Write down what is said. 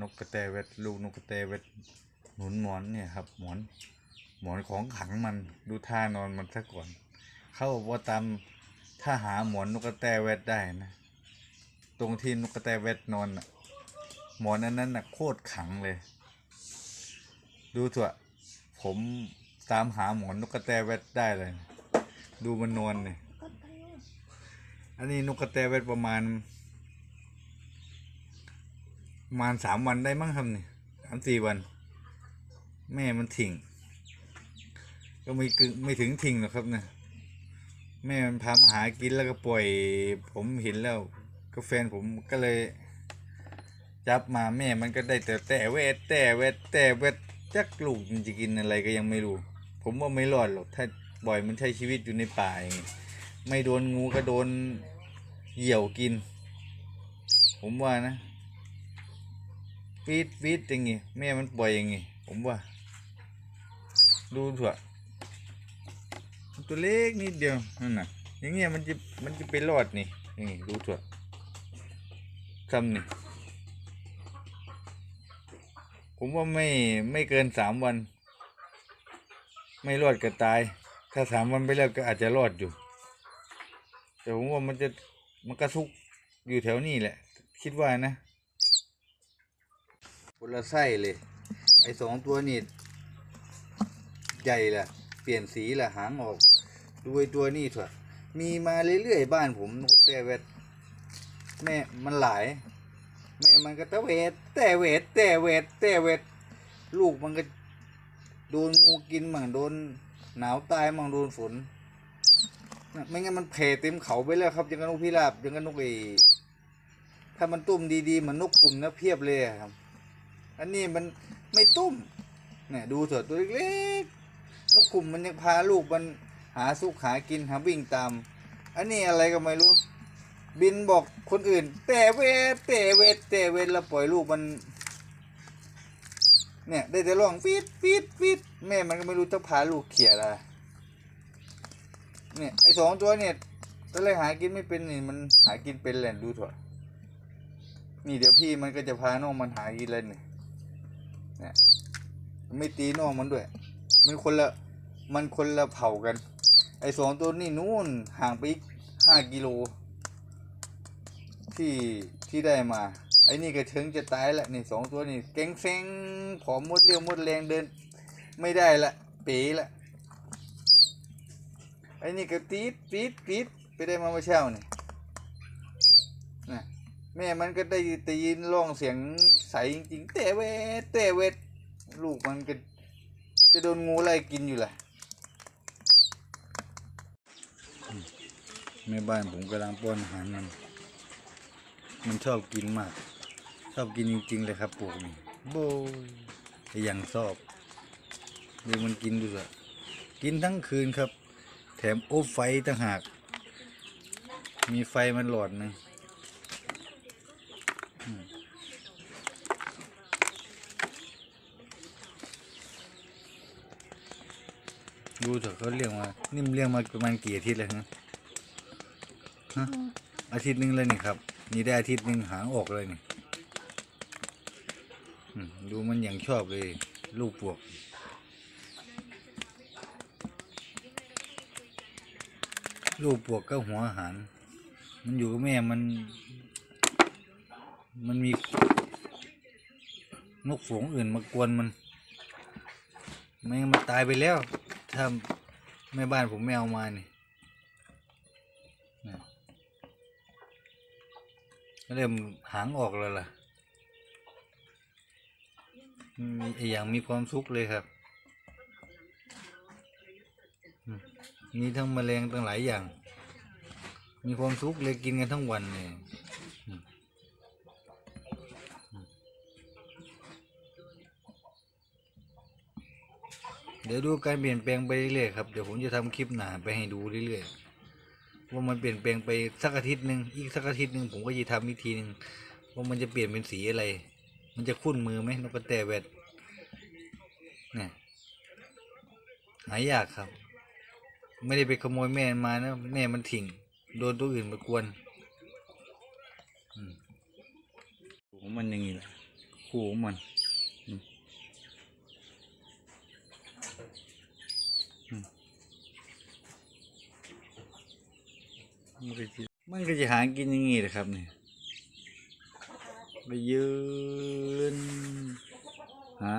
นกกระแตเวทลูกนกกระแตเวทหนุนหมอนเนี่ยครับหมอนหมอนของขังมันดูท่านอนมันซะก่อน เขาบอกว่าตามถ้าหาหมอนนกกระแตเวทได้นะ ตรงที่นกกระแตเวทนอนน่ะหมอนอันนั้นน่ะโคตรขังเลย ดูเถอะผมตามหาหมอนนกกระแตเวทได้เลย ดูมันนอนเนี่ยอันนี้นกกระแตเวทประมาณ มาณสามวันได้มั้งครับเนี่ยสามสี่วัน แม่มันทิ้งก็ไม่กึไม่ถึงทิ้งหรอกครับเนี่ยแม่มันพามาหากินแล้วก็ปล่อย ผมเห็นแล้ว ก็แฟนผมก็เลย จับมาแม่มันก็ได้แต่แต่เวทแต่เวทแต่เวทจักลูกมันจะกินอะไรก็ยังไม่รู้ ผมว่าไม่รอดหรอกถ้าปล่อยมันใช้ชีวิตอยู่ในป่าอย่างงี้ไม่โดนงูก็โดนเหยี่ยวกิน ผมว่านะ ฟีดฟีดอย่างงี้แม่มันปล่อยอย่างงี้ผมว่า ดูเถอะมันตัวเล็กนิดเดียวนั่นน่ะอย่างเงี้ยมันจะมันจะไปรอดนี่อย่ดูเถอะทำนี่ผมว่าไม่ไม่เกินสามวัน ไม่รอดก็ตาย ถ้าสามวันไปแล้วก็อาจจะรอดอยู่ แต่ผมว่ามันจะมันกระทุกอยู่แถวนี้แหละ คิดว่านะ คนละไส้เลย ไอ้สองตัวนี่ใหญ่ละเปลี่ยนสีละหางออกดูไอ้ตัวนี่เถอะมีมาเรื่อยๆบ้านผมแต่เวทแม่มันหลายแม่มันก็ตะเวทแต่เวทแต่เวทแต่เวทลูกมันก็โดนงูกินมั่งโดนหนาวตายมั่งโดนฝนไม่งั้นมันแผ่เต็มเขาไปแล้วครับยังกับนกพิราบยังกับนกไอถ้ามันตุ้มดีๆเหมือนนกกลุ่มนะเพียบเลยครับ อันนี้มันไม่ตุ้มเนี่ยดูเถอะตัวเล็กๆนกขุมมันยังพาลูกมันหาสุกหากินหาวิ่งตาม อันนี้อะไรก็ไม่รู้ บินบอกคนอื่น แต่เวทแต่เวทแต่เวทแล้วปล่อยลูกมัน เนี่ยได้แต่ร้องฟีดฟีดฟีดแม่มันก็ไม่รู้จะพาลูกเขี่ยอะไรเนี่ยไอสองตัวเนี่ยตอนแรกหากินไม่เป็นนี่มันหากินเป็นแหละดูเถอะนี่เดี๋ยวพี่มันก็จะพาน้องมันหากินเลยเนี่ย เนี่ยไม่ตีน้องมันด้วย มันคนละมันคนละเผ่ากัน ไอสองตัวนี่นู่นห่างไปอีกห้ากิโล ที่ที่ได้มา ไอ้นี่ก็ถึงจะตายละนี่สองตัวนี่เก่งเซ็งผอมหมดเรียวหมดแรงเดิน ไม่ได้ละเป๋ละไอ้นี่ก็ตีดตีดตีดไปได้มาเมื่อเช้านี่นะ แม่มันก็ได้ได้ยินร้องเสียงใสจริงๆแต่เวทแต่เวทลูกมันก็จะโดนงูไล่กินอยู่แหละแม่บ้านผมกำลังป้อนอาหารมัน มันชอบกินมาก ชอบกินจริงๆเลยครับปลูกนี่โบยอย่างชอบดูมันกินดูสิกินทั้งคืนครับ แถมโอบไฟต่างหาก มีไฟมันหลอดหนึง ดูเถอะเขาเลี้ยงมา นี่มันเลี้ยงมาประมาณกี่อาทิตย์แล้วฮะฮะอาทิตย์หนึงเลยนี่ครับ นี่ได้อาทิตย์นึงหางออกเลยนี่ดูมันอย่างชอบเลย ลูกปวกลูกปวกก็หัวอาหาร มันอยู่กับแม่มัน มันมีนกฝูงอื่นมากวนมันไม่งมันตายไปแล้ว ถ้าแม่บ้านผมไม่เอามานี่นะเริ่มหางออกแล้วล่ะ มีอย่างมีความสุขเลยครับมมีทั้งแมลงตั้งหลายอย่าง มีความสุขเลยกินกันทั้งวันเลยอืมเดี๋ยวดูการเปลี่ยนแปลงไปเรื่อยๆครับ เดี๋ยวผมจะทำคลิปหนาไปให้ดูเรื่อยๆ ว่ามันเปลี่ยนแปลงไปสักอาทิตย์หนึ่งอีกสักอาทิตย์หนึ่งผมก็จะทำอีกทีหนึ่งว่ามันจะเปลี่ยนเป็นสีอะไร มันจะคุ้นมือไหมนกกระแตแวดเนี่ยหายากครับ ไม่ได้ไปขโมยแม่มานะแม่มันถิ่ง โดนตัวอื่นมากวนอืมของมันอย่างนี้แหละคู่ของมันอืมอืม มันก็จะมันก็จะหากินอย่างงี้แหละครับเนี่ยไปยืนหา